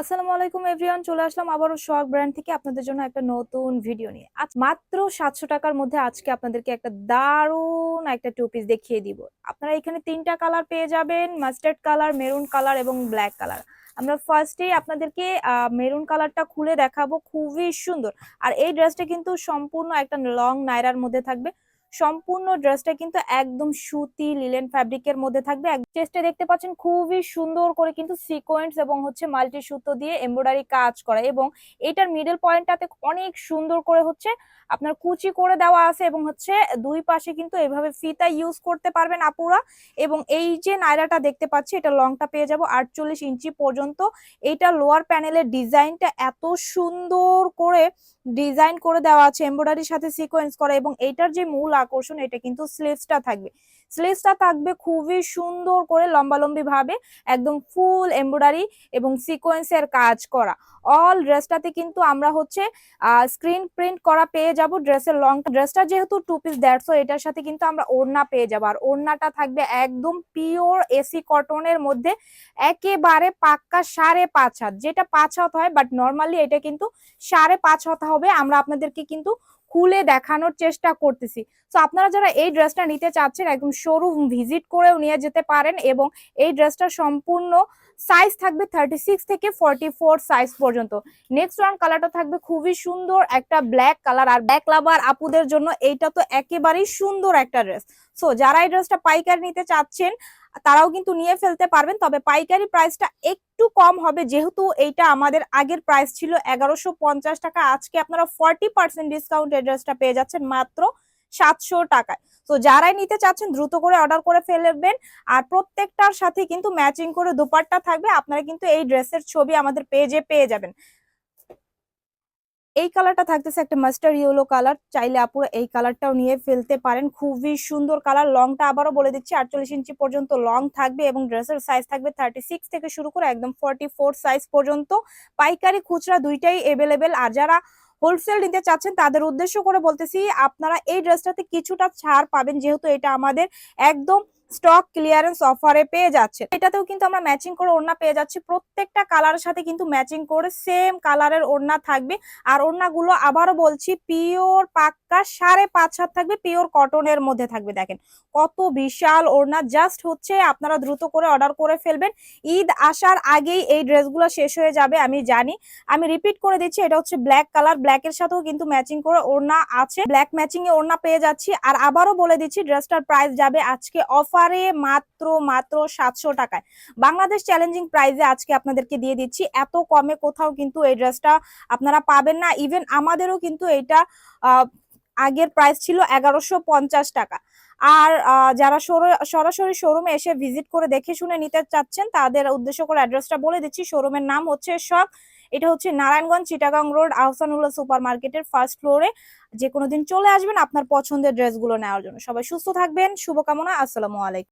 আসসালামু আলাইকুম এভরিওয়ান, চলে আসলাম আবারও শখ ব্র্যান্ড থেকে আপনাদের জন্য একটা নতুন ভিডিও নিয়ে। আজ মাত্র সাতশো টাকার মধ্যে আজকে আপনাদেরকে একটা দারুণ একটা টু পিস দেখিয়ে দিব। আপনারা এখানে তিনটা কালার পেয়ে যাবেন মাস্টার্ড কালার মেরুন কালার এবং ব্ল্যাক কালার আমরা ফার্স্টেই আপনাদেরকে মেরুন কালারটা খুলে দেখাবো, খুবই সুন্দর। আর এই ড্রেসটা কিন্তু সম্পূর্ণ একটা লং নাইরার মধ্যে থাকবে। সম্পূর্ণ ড্রেসটা কিন্তু একদম সুতি লিলেন ফ্যাব্রিকের মধ্যে থাকবে। চেস্টে দেখতে পাচ্ছেন খুবই সুন্দর করে কিন্তু সিকোয়েন্স এবং হচ্ছে মাল্টি সুতো দিয়ে এমব্রয়ডারি কাজ করা এবং এটার মিডল পয়েন্টটাতে অনেক সুন্দর করে হচ্ছে আপনার কুচি করে দেওয়া আছে এবং হচ্ছে দুই পাশে কিন্তু এভাবে ফিতা ইউজ করতে পারবেন আপুরা এবং এই যে নায়রাটা দেখতে পাচ্ছি, এটা লংটা পেয়ে যাব আটচল্লিশ ইঞ্চি পর্যন্ত। এইটা লোয়ার প্যানেলের ডিজাইনটা এত সুন্দর করে ডিজাইন করে দেওয়া আছে এমব্রয়ডারির সাথে সিকোয়েন্স করা এবং এইটার যে মূল আকর্ষণ এটা কিন্তু স্লিভসটা থাকবে। স্লিভসটা থাকবে খুবই সুন্দর করে লম্বালম্বি ভাবে একদম ফুল এমব্রয়ডারি এবং সিকোয়েন্সের কাজ করা। অল ড্রেসটাতে কিন্তু আমরা হচ্ছে স্ক্রিন প্রিন্ট করা পেয়ে যাব ড্রেসের লং ড্রেসটা যেহেতু টু পিস দেড়শো এটার সাথে কিন্তু আমরা ওড়না পেয়ে যাব। আর ওড়নাটা থাকবে একদম পিওর এসি কটনের মধ্যে, একেবারে পাক্কা সাড়ে পাঁচ হাত। যেটা পাঁচ হাত হয় বাট নর্মালি এটা কিন্তু সাড়ে পাঁচ হাত হবে। আমরা আপনাদেরকে কিন্তু খুলে দেখানোর চেষ্টা করতেছি। তো আপনারা যারা এই ড্রেসটা নিতে চাচ্ছেন, একদম শোরুম ভিজিট করেও নিয়ে যেতে পারেন এবং এই ড্রেসটা সম্পূর্ণ সাইজ থাকবে থার্টি সিক্স থেকে ফর্টি ফোর সাইজ পর্যন্ত নেক্সট ওয়ান কালারটা থাকবে খুবই সুন্দর একটা ব্ল্যাক কালার আর ব্ল্যাক লাভার আপুদের জন্য এইটা তো একেবারেই সুন্দর একটা ড্রেস সো যারা এই ড্রেসটা পাইকারি নিতে চাচ্ছেন, তারাও কিন্তু নিয়ে ফেলতে পারবেন, তবে পাইকারি প্রাইসটা একটু কম হবে। যেহেতু এইটা আমাদের আগের প্রাইস ছিল এগারোশো টাকা, আজকে আপনারা ফর্টি পার্সেন্ট ডিসকাউন্ট এই ড্রেসটা পেয়ে যাচ্ছেন মাত্র সাতশো টাকায়। তো যারাই নিতে চাচ্ছেন, দ্রুত করে অর্ডার করে ফেলবেন। আর প্রত্যেকটার সাথে কিন্তু ম্যাচিং করে দুপাট্টা থাকবে। আপনারা কিন্তু এই ড্রেসের ছবি আমাদের পেজে পেয়ে যাবেন। এই কালারটা থাকতেছে একটা মাস্টার ইয়েলো কালার চাইলে আপুরা এই কালারটাও নিয়ে ফেলতে পারেন। খুবই সুন্দর কালার লংটা আবারও বলে দিচ্ছি, আটচল্লিশ ইঞ্চি পর্যন্ত লং থাকবে এবং ড্রেসের সাইজ থাকবে থার্টি সিক্স থেকে শুরু করে একদম ফর্টি ফোর সাইজ পর্যন্ত। পাইকারি খুচরা দুইটাই এভেলেবেল আর যারা হোলসেল নিতে চাচ্ছেন, তাদের উদ্দেশ্য করে বলতেছি, আপনারা এই ড্রেসটাতে কিছুটা ছাড় পাবেন, যেহেতু এটা আমাদের একদম স্টক ক্লিয়ারেন্স অফারে পেয়ে যাচ্ছে। এটাতেও কিন্তু আমরা ম্যাচিং করে ওড়না পেয়ে যাচ্ছি। প্রত্যেকটা কালারের সাথে কিন্তু ম্যাচিং করে সেম কালারের ওড়না থাকবে। আর ওড়নাগুলো আবারও বলছি পিওর পাক্কা সাড়ে পাঁচ হাত থাকবে পিওর কটনের মধ্যে থাকবে, দেখেন। কত বিশাল ওড়না জাস্ট হচ্ছে আপনারা দ্রুত করে অর্ডার করে ফেলবেন। ঈদ আসার আগেই এই ড্রেসগুলো শেষ হয়ে যাবে, আমি জানি। আমি রিপিট করে দিচ্ছি, এটা হচ্ছে ব্ল্যাক কালার ব্ল্যাকের সাথেও কিন্তু ম্যাচিং করে ওড়না আছে। ব্ল্যাক ম্যাচিং এ ওড়না পেয়ে যাচ্ছি। আর আবারও বলে দিচ্ছি, ড্রেসটার প্রাইস যাবে আজকে অফার অফারে মাত্র মাত্র সাতশো টাকায়। বাংলাদেশ চ্যালেঞ্জিং প্রাইজে আজকে আপনাদেরকে দিয়ে দিচ্ছি। এত কমে কোথাও কিন্তু এই ড্রেসটা আপনারা পাবেন না। ইভেন আমাদেরও কিন্তু এটা আগের প্রাইস ছিল এগারোশো টাকা। আর যারা সরাসরি শোরুমে এসে ভিজিট করে দেখে শুনে নিতে চাচ্ছেন, তাদের উদ্দেশ্য করে অ্যাড্রেসটা বলে দিচ্ছি। শোরুমের নাম হচ্ছে সব এটা হচ্ছে নারায়ণগঞ্জ, চিটাগাং রোড আহসানুল্লাহ সুপার মার্কেটের ফার্স্ট ফ্লোরে যে কোনো দিন চলে আসবেন আপনার পছন্দের ড্রেসগুলো নেওয়ার জন্য। সবাই সুস্থ থাকবেন, শুভকামনা, আসসালামু আলাইকুম।